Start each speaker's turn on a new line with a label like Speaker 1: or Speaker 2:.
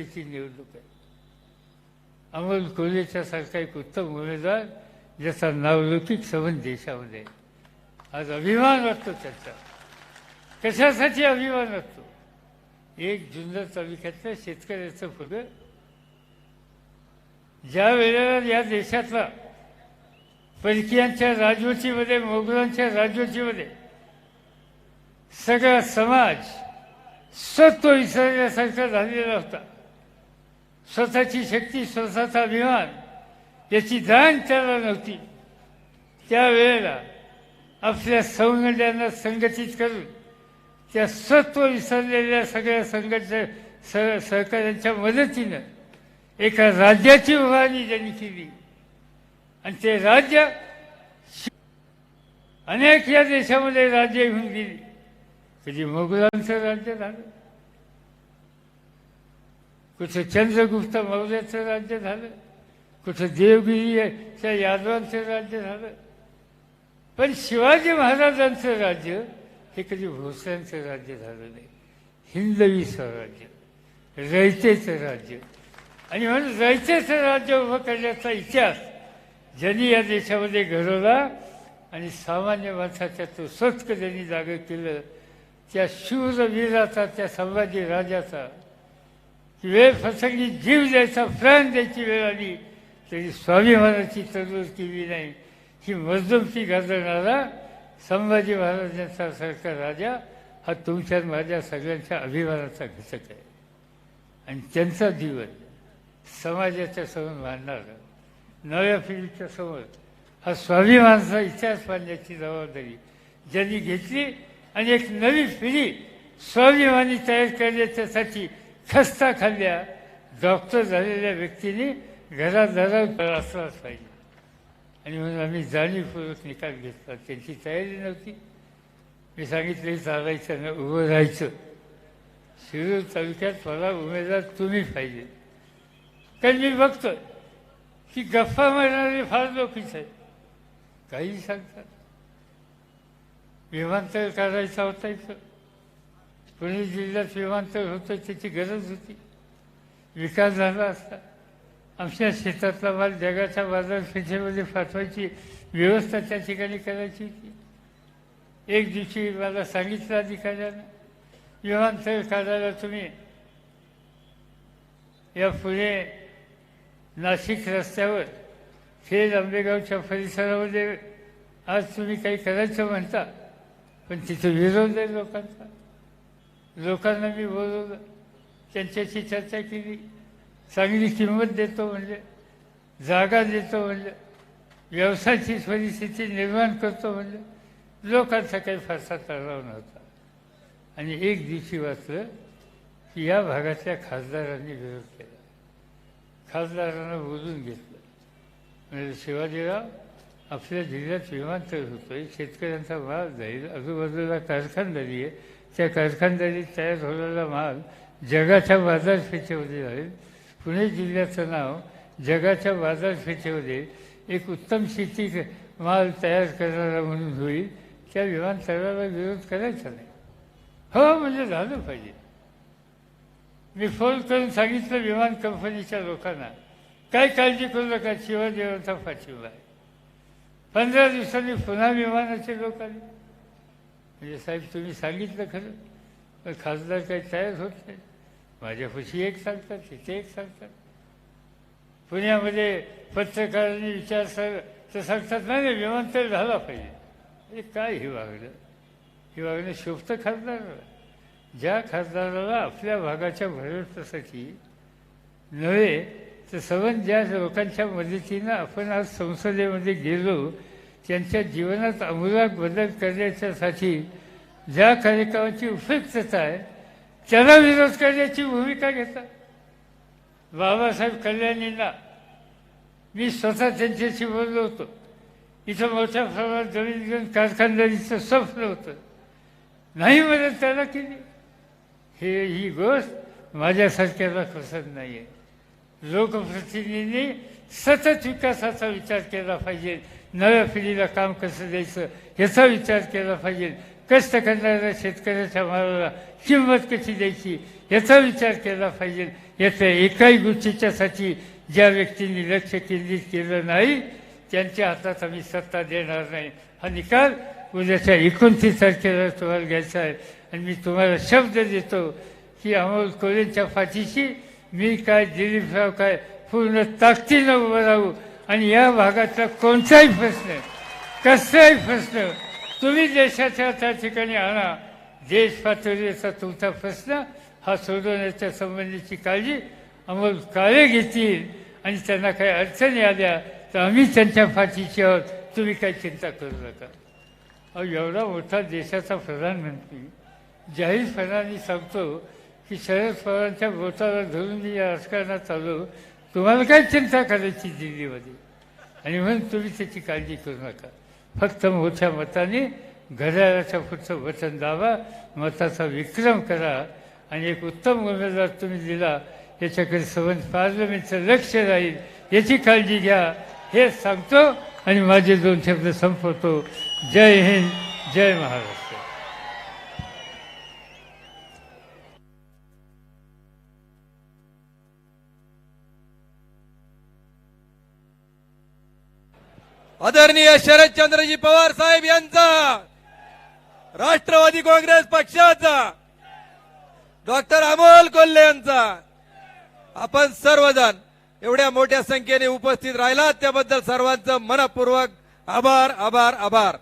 Speaker 1: लोकसभेची निवडणूक आहे. अमोल कोल्हेच्या सारखा एक उत्तम उमेदवार ज्याचा नावलौकिक संबंध देशामध्ये आज अभिमान वाटतो त्याचा. कशासाठी अभिमान वाटतो? एक जुन्नर तालुक्यातल्या शेतकऱ्याचं फुलं ज्या वेळेला या देशातला परकीयांच्या राजवटीमध्ये मोगलांच्या राजवटीमध्ये सगळा समाज सत्व विसरण्यासारखा झालेला होता. स्वतःची शक्ती स्वतःचा अभिमान याची जाण त्याला नव्हती. त्यावेळेला आपल्या सौंदर्यांना संघटित करून त्या सत्व विसरलेल्या सगळ्या संघट सह सहकार्यांच्या मदतीनं एका राज्याची उभारणी त्यांनी केली. आणि ते राज्य अनेक या देशामध्ये राज्य घेऊन गेली. कधी मोगलांचं राज्य झालं. कुठं चंद्रगुप्त मौर्याचं राज्य झालं कुठं देवगिरीच्या यादवांचं राज्य झालं. पण शिवाजी महाराजांचं राज्य हे कधी भोसल्यांचं राज्य झालं नाही. हिंदवी स्वराज्य रयतेचं राज्य. आणि म्हणून रयतेचं राज्य उभं करण्याचा इतिहास ज्यांनी या देशामध्ये घडवला आणि सामान्य माणसाच्या तो स्वतक ज्यांनी जागं केलं त्या शूरवीराचा त्या संभाजी राजाचा वेळ प्रसंगी जीव द्यायचा प्राण द्यायची वेळ आली. तरी स्वाभिमानाची तरतूद केली नाही. ही मजदूमची गाजवणारा संभाजी महाराजांचा सारखा राजा हा तुमच्या माझ्या सगळ्यांच्या अभिमानाचा घटक आहे. आणि त्यांचा जीवन समाजाच्या समोर मांडणारा नव्या पिढीच्या समोर हा स्वाभिमानाचा इतिहास मांडण्याची जबाबदारी ज्यांनी घेतली आणि एक नवी पिढी स्वाभिमानी तयार करण्याच्यासाठी खस्ता खाल्ल्या डॉक्टर झालेल्या व्यक्तीने घरादारात असलाच पाहिजे. आणि म्हणून आम्ही जाणीवपूर्वक निकाल घेतला. त्यांची तयारी नव्हती. मी सांगितले चालायचं ना उभं राहायचं. शिरूर तालुक्यात मला उमेदवार तुम्ही पाहिजे. कारण मी बघतोय की गप्पा मारणारे फार लोकीच आहेत. काही सांगतात. विमानतळ काढायचा होता इथं. पुणे जिल्ह्यात विमानतळ होतं त्याची गरज होती. विकास झाला असता. आमच्या शेतातला माल जगाच्या बाजारपेठेमध्ये पाठवायची व्यवस्था त्या ठिकाणी करायची होती. एक दिवशी मला सांगितलं अधिकाऱ्यानं विमानतळ काढायला तुम्ही या पुणे नाशिक रस्त्यावर खेड आंबेगावच्या परिसरामध्ये आज तुम्ही काही करायचं म्हणता पण तिथं विरोध आहे लोकांचा. लोकांना मी बोलवलं. त्यांच्याशी चर्चा केली. चांगली किंमत देतो म्हणजे जागा देतो म्हणजे व्यवसायाची परिस्थिती निर्माण करतो म्हणजे लोकांचा काही फारसा तळाव नव्हता. आणि एक दिवशी वाचलं की या भागातल्या खासदारांनी विरोध केला. खासदारांना बोलून घेतलं. म्हणजे शिवाजीराव आपल्या जिल्ह्यात विमानतळ होतोय. शेतकऱ्यांचा माल जाईल. आजूबाजूला कारखानदारी आहे. त्या कारखानदारीत तयार झालेला माल जगाच्या बाजारपेठेमध्ये जाईल पुणे जिल्ह्याचं नाव जगाच्या बाजारपेठेमध्ये एक उत्तम शेती माल तयार करणारा म्हणून होईल. त्या विमानतळाला विरोध करायचा नाही. हो म्हणजे झालं पाहिजे. मी फोन करून सांगितलं विमान कंपनीच्या लोकांना. काय काळजी करू नका शिवदेवाचा पाठिंबा आहे. पंधरा दिवसांनी पुन्हा विमानाचे लोक आले. म्हणजे साहेब तुम्ही सांगितलं खरं. पण खासदार काही तयार होत नाही. माझ्यापाशी एक सांगतात तिथे एक सांगतात. पुण्यामध्ये पत्रकारांनी विचार सर तर सांगतात नाही नाही विमानतळ झाला पाहिजे. हे काय हे वागणं? हे वागणं शोभतं खासदाराला. ज्या खासदाराला आपल्या भागाच्या भरवशासाठी नव्हे तर सबंध ज्या लोकांच्या मदतीनं आपण आज संसदेमध्ये गेलो त्यांच्या जीवनात अमूलात बदल करण्याच्यासाठी ज्या कार्यक्रमाची उपयुक्तता आहे त्याला विरोध करण्याची भूमिका घेतात. बाबासाहेब कल्याणींना मी स्वतः त्यांच्याशी बोललो होतो. इथं मोठ्या प्रमाणात जमीन घेऊन कारखानदारीचं स्वप्न होतं. नाही मदत त्याला केली. हे ही गोष्ट माझ्यासारख्याला पसंत नाही आहे लोकप्रतिनिधींनी सतत विकासाचा विचार केला पाहिजे. नव्या पिढीला काम कसं द्यायचं याचा विचार केला पाहिजे. कष्ट करणाऱ्या शेतकऱ्याच्या मालाला किंमत कशी द्यायची याचा विचार केला पाहिजे. याच्या एकाही गोष्टीच्यासाठी ज्या व्यक्तींनी लक्ष केंद्रित केलं नाही त्यांच्या हातात आम्ही सत्ता देणार नाही. हा निकाल उद्याच्या एकोणतीस तारखेला तुम्हाला घ्यायचा आहे. आणि मी तुम्हाला शब्द देतो की अमोल कोलेंच्या पाठीशी मी काय दिलीपराव काय पूर्ण ताकदीनं उभं राहू आणि या भागातला कोणताही प्रश्न कसलाही प्रश्न तुम्ही देशाच्या त्या ठिकाणी आणा. देश पातळीचा तुमचा प्रश्न हा सोडवण्याच्या संबंधीची काळजी अमोल काळे घेतील आणि त्यांना काही अडचणी आल्या तर आम्ही त्यांच्या पाठीशी आहोत. तुम्ही काही चिंता करू नका. अहो एवढा मोठा देशाचा प्रधानमंत्री जाहीरपणाने सांगतो की शरद पवारांच्या बोटाला धरून मी या राजकारणात आलो तुम्हाला काय चिंता करायची दिल्लीमध्ये? आणि म्हणून तुम्ही त्याची काळजी करू नका. फक्त मोठ्या मताने घड्याळाच्या पुढचं वचन दाबा मताचा विक्रम करा. आणि एक उत्तम उमेदवार तुम्ही दिला याच्याकडे संबंध पार्लमेंटचं लक्ष राहील याची काळजी घ्या. हे सांगतो आणि माझे दोन शब्द संपवतो. जय हिंद जय महाराष्ट्र.
Speaker 2: आदरणीय शरदचंद्रजी पवार साहेब यांचा राष्ट्रवादी काँग्रेस पक्षाचा डॉक्टर अमोल कोल्हे यांचा आपण सर्वजण एवढ्या मोठ्या संख्येने उपस्थित राहिलात. त्याबद्दल सर्वांचं मनपूर्वक आभार आभार आभार.